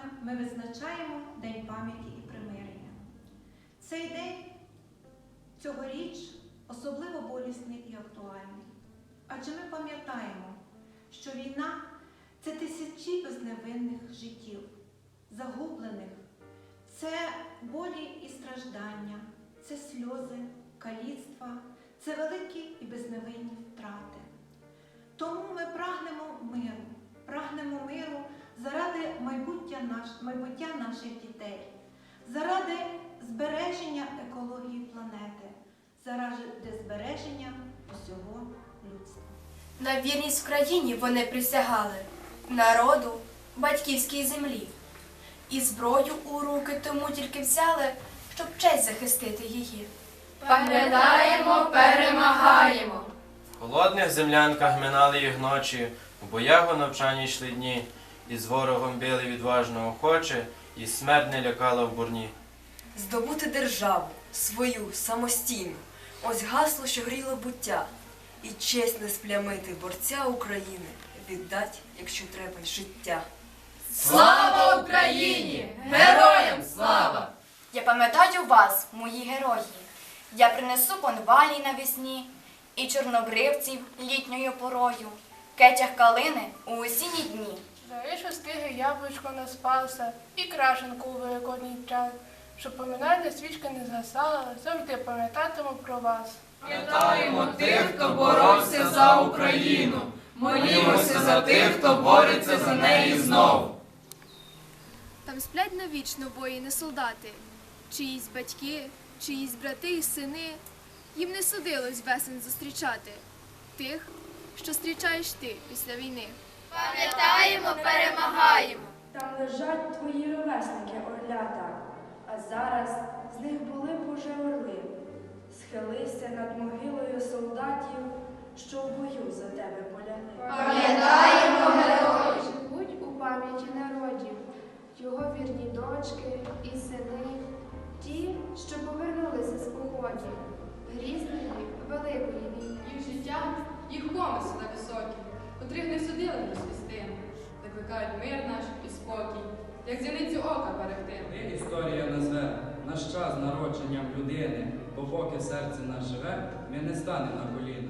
травня ми визначаємо День пам'яті і примирення. Цей день цьогоріч особливо болісний і актуальний. Адже ми пам'ятаємо, що війна це тисячі безневинних життів, загублених, це болі і страждання, це сльози, каліцтва, це великі і безневинні втрати. Майбуття наших дітей, заради збереження екології планети, заради збереження усього людства. На вірність в країні вони присягали народу, батьківській землі. І зброю у руки тому тільки взяли, щоб честь захистити її. Пам'ятаємо, перемагаємо. В холодних землянках минали їх ночі, у боях у навчанні йшли дні, і з ворогом били відважно охоче, і смерть не лякала в бурні. Здобути державу, свою, самостійну. Ось гасло, що гріло буття. І честь не сплямити борця України, віддать, якщо треба, життя. Слава Україні! Героям слава! Я пам'ятаю вас, мої герої. Я принесу конвалій навесні і чорнобривців літньою порою, кетях калини у осінні дні. Залишу стиги яблучко на спаса і крашенку у великодній час, щоб поминальна свічка не згасала, завжди пам'ятатиму про вас. Пам'ятаємо тих, хто боровся за Україну. Молімося за тих, хто бореться за неї знов. Там сплять навічно воїни солдати, чиїсь батьки, чиїсь брати і сини. Їм не судилось весен зустрічати тих, що зустрічаєш ти після війни. Пам'ятаємо, перемагаємо. Там лежать твої ровесники орлята, а зараз з них були б уже орли. Схилися над могилою солдатів, що в бою за тебе полягли. Пам'ятаємо героїв. Живуть у пам'яті народів, його вірні дочки і сини, ті, що повернулися з походів, викликають мир наш і спокій, як зіницю ока берегти. Ми історія назве наш час народженням людини, бо поки серце нас живе, ми не станемо на коліна.